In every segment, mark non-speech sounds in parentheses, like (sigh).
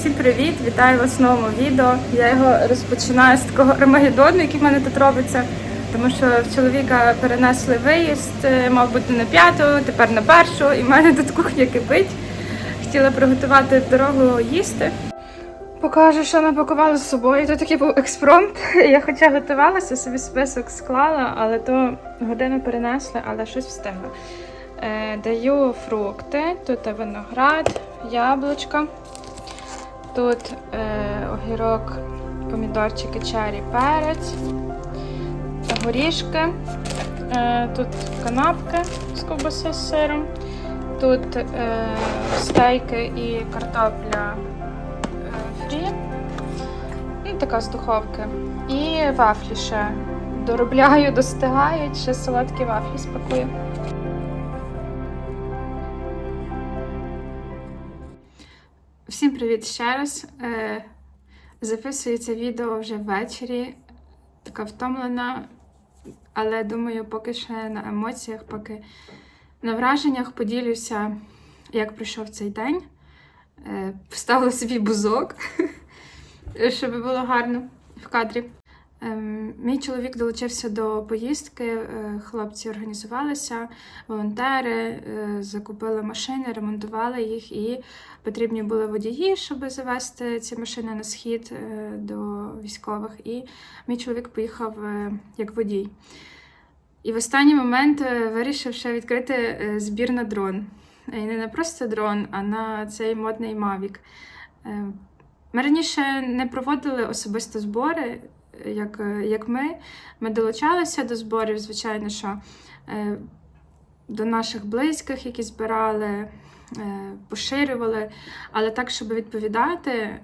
Всім привіт! Вітаю вас в новому відео. Я його розпочинаю з такого армагеддону, який в мене тут робиться. Тому що в чоловіка перенесли виїзд, е, мав бути на п'яту, тепер на першу, і в мене тут кухня кипить. Хотіла приготувати дорогу їсти. Покажу, що напакувала з собою. Тут такий був експромт. (laughs) Я хоча готувалася, собі список склала, але то годину перенесли, але щось встигла. Е, даю фрукти, тут виноград, яблучка, тут е, огірок, помідорчики, чері, перець, горішки, е, тут канапки з ковбаси з сиром, тут е, стейки і картопля е, фрі, ну, така з духовки. І вафлі ще доробляю, (laughs) достигають, ще солодкі вафлі спакую. Всім привіт ще раз. Е, Записую це відео вже ввечері, така втомлена, але думаю, поки ще на емоціях, поки на враженнях поділюся, як пройшов цей день. Е, Вставила собі бузок, (laughs) щоб було гарно в кадрі. Ем, Мій чоловік долучився до поїздки, е, хлопці організувалися, волонтери, е, закупили машини, ремонтували їх, і потрібні були водії, щоб завести ці машини на схід е, до військових. І мій чоловік поїхав як водій. І в останній момент вирішив ще відкрити збір на дрон. І не на просто дрон, а на цей модний Mavic. Е, Ми раніше не проводили особисто збори, як, е, як ми. Ми долучалися до зборів, звичайно, що е, до наших близьких, які збирали, е, поширювали. Але так, щоб відповідати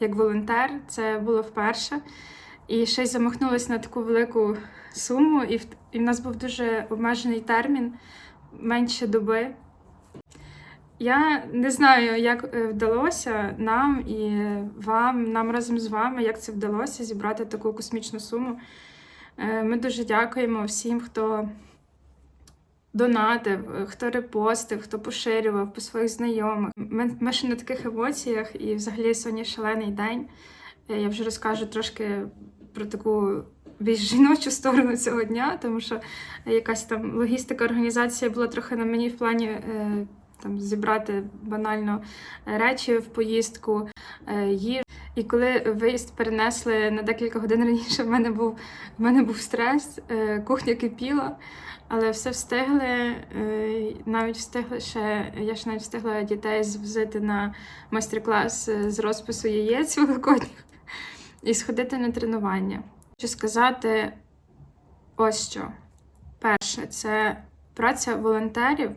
як волонтер, це було вперше. І ще й замахнулася на таку велику суму, і в, і в нас був дуже обмежений термін менше доби. Я не знаю, як е, вдалося нам і вам, нам разом з вами, як це вдалося зібрати таку космічну суму. Е, Ми дуже дякуємо всім, хто донатив, е, хто репостив, хто поширював по своїх знайомих. Ми, ще на таких емоціях, і взагалі сьогодні шалений день. Я вже розкажу трошки про таку більш жіночу сторону цього дня, тому що якась там логістика, організація була трохи на мені в плані. Там зібрати банально речі в поїздку, е, їжу. І коли виїзд перенесли на декілька годин раніше, в мене був, в мене був стрес, е, кухня кипіла, але все встигли. е, Навіть встигли ще, я ж навіть встигла дітей звозити на майстер-клас з розпису яєць великодніх і сходити на тренування. Хочу сказати ось що. Перше, це праця волонтерів.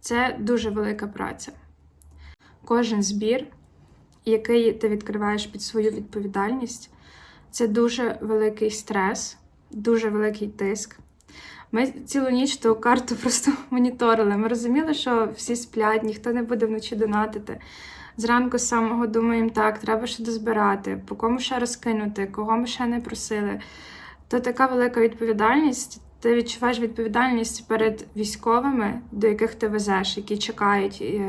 Це дуже велика праця. Кожен збір, який ти відкриваєш під свою відповідальність, це дуже великий стрес, дуже великий тиск. Ми цілу ніч ту карту (laughs) просто моніторили. Ми розуміли, що всі сплять, ніхто не буде вночі донатити. Зранку з самого думаємо, так, треба ще дозбирати, по кому ще розкинути, кого ми ще не просили. То така велика відповідальність. Ти відчуваєш відповідальність перед військовими, до яких ти везеш, які чекають. І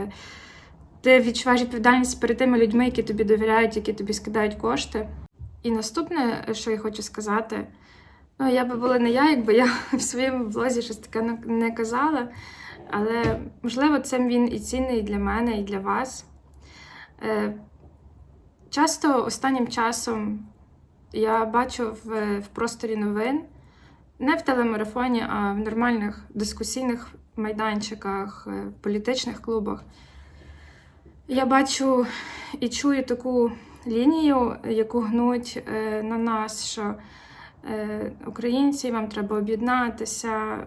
Ти відчуваєш відповідальність перед тими людьми, які тобі довіряють, які тобі скидають кошти. І наступне, що я хочу сказати, ну я би була не я, якби я (laughs) в своєму влозі щось таке не- не казала. Але можливо, цим він і цінний для мене, і для вас. Е, Часто останнім часом я бачу в, в просторі новин, не в телемарафоні, а в нормальних дискусійних майданчиках, е, політичних клубах. Я бачу і чую таку лінію, яку гнуть е, на нас, що е, українці, вам треба об'єднатися,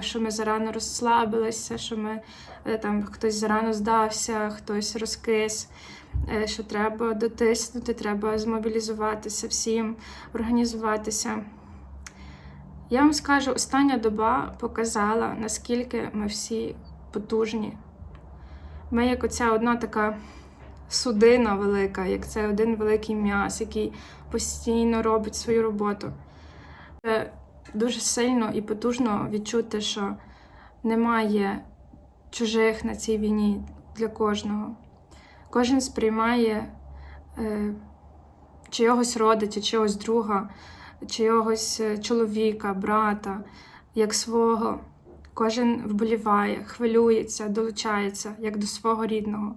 що ми зарано розслабилися, що ми там хтось зарано здався, хтось розкис, що треба дотиснути, треба змобілізуватися всім, організуватися. Я вам скажу, остання доба показала, наскільки ми всі потужні. Ми як оця одна така судина велика, як це один великий м'яс, який постійно робить свою роботу. Це дуже сильно і потужно відчути, що немає чужих на цій війні для кожного. Кожен сприймає е, чийогось родича, чийогось друга, чийогось е, чоловіка, брата, як свого. Кожен вболіває, хвилюється, долучається як до свого рідного.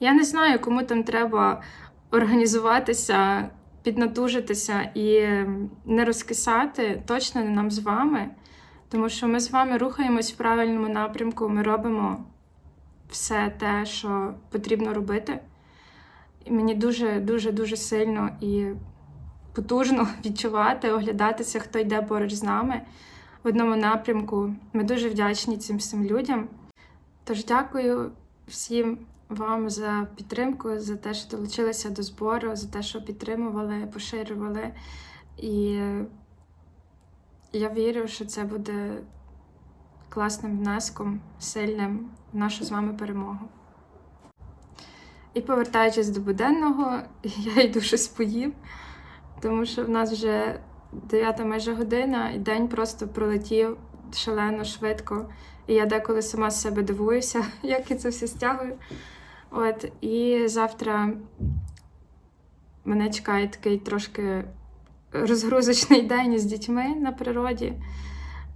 Я не знаю, кому там треба організуватися, піднатужитися і не розкисати, точно не нам з вами, тому що ми з вами рухаємось в правильному напрямку, ми робимо все те, що потрібно робити. І мені дуже, дуже, дуже сильно і потужно (laughs) відчувати, оглядатися, хто йде поруч з нами в одному напрямку. Ми дуже вдячні цим всім людям. Тож дякую всім вам за підтримку, за те, що долучилися до збору, за те, що підтримували, поширювали. І я вірю, що це буде класним внеском, сильним в нашу з вами перемогу. І повертаючись до буденного, (laughs) я йду щось поїм, тому що в нас вже дев'ята майже година, і день просто пролетів шалено швидко. І я деколи сама з себе дивуюся, (laughs) як я це все стягую. От, і завтра мене чекає такий трошки розгрузочний день з дітьми на природі,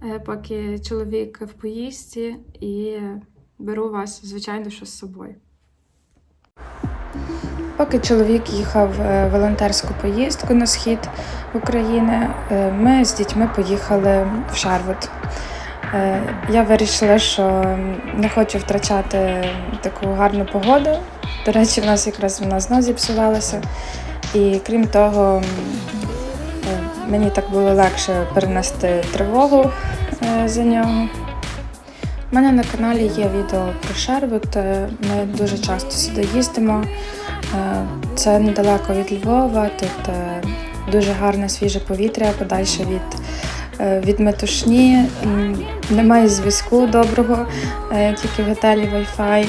е, поки чоловік в поїздці, і беру вас, звичайно, що з собою. Поки чоловік їхав в волонтерську поїздку на схід України, е, ми з дітьми поїхали в Шарвуд. Е, Я вирішила, що не хочу втрачати таку гарну погоду. До речі, в нас якраз вона знов зіпсувалася. І крім того, е, мені так було легше перенести тривогу е, за нього. У мене на каналі є відео про Шервуд. е, Ми дуже часто сюди їздимо. Е, Це недалеко від Львова. Тут е, дуже гарне свіже повітря, подальше від, е, від метушні. Немає зв'язку доброго, тільки в готелі Wi-Fi,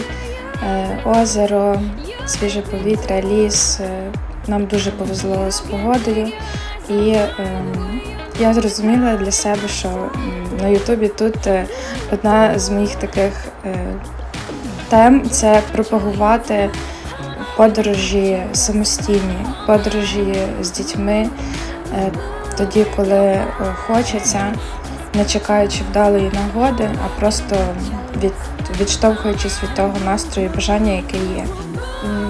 озеро, свіже повітря, ліс. Нам дуже повезло з погодою. І ем, я зрозуміла для себе, що на Ютубі тут одна з моїх таких тем це пропагувати подорожі самостійні, подорожі з дітьми е, тоді, коли е, хочеться, не чекаючи вдалої нагоди, а просто від, відштовхуючись від того настрою і бажання, яке є.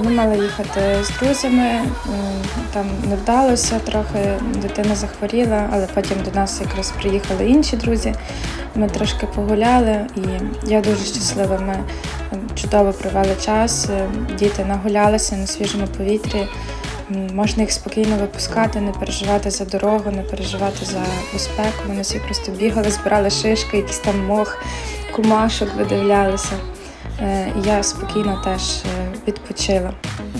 Ми мали їхати з друзями, там не вдалося трохи, дитина захворіла, але потім до нас якраз приїхали інші друзі. Ми трошки погуляли, і я дуже щаслива. Ми чудово провели час. е, Діти нагулялися на свіжому повітрі. Можна їх спокійно випускати, не переживати за дорогу, не переживати за безпеку. Вони всі просто бігали, збирали шишки, якийсь там мох, кумашок видивлялися. Е, Я спокійно теж е, відпочила.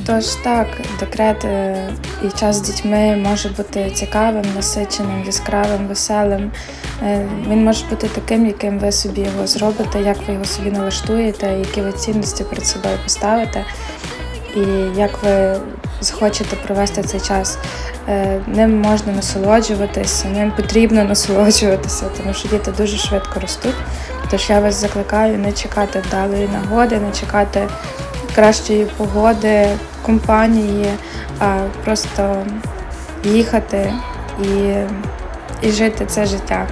Тож так, декрет е, і час з дітьми може бути цікавим, насиченим, яскравим, веселим. Е, Він може бути таким, яким ви собі його зробите, як ви його собі налаштуєте, які ви цінності перед собою поставите, і як ви захочете провести цей час. Е, Ним можна насолоджуватися, ним потрібно насолоджуватися, тому що діти дуже швидко ростуть. Тож я вас закликаю не чекати вдалої нагоди, не чекати кращої погоди, компанії, а просто їхати і, і жити це життя.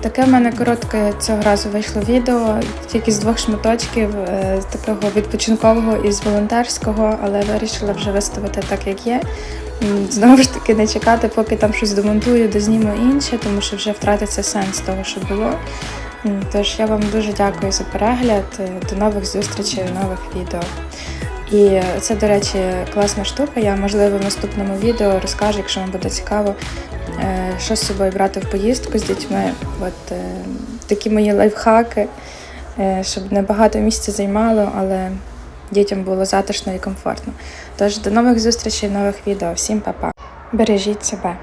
Таке в мене коротке цього разу вийшло відео, тільки з двох шматочків, е, з такого відпочинкового і з волонтерського, але вирішила вже виставити так, як є. Знову ж таки, не чекати, поки там щось домонтую, дозніму інше, тому що вже втратиться сенс того, що було. Тож я вам дуже дякую за перегляд. Е, До нових зустрічей нових відео. І це, до речі, класна штука. Я, можливо, в наступному відео розкажу, якщо вам буде цікаво, е, що з собою брати в поїздку з дітьми. От е, такі мої лайфхаки, щоб не багато місця займало, але дітям було затишно і комфортно. Тож до нових зустрічей, нових відео. Всім па-па. Бережіть себе.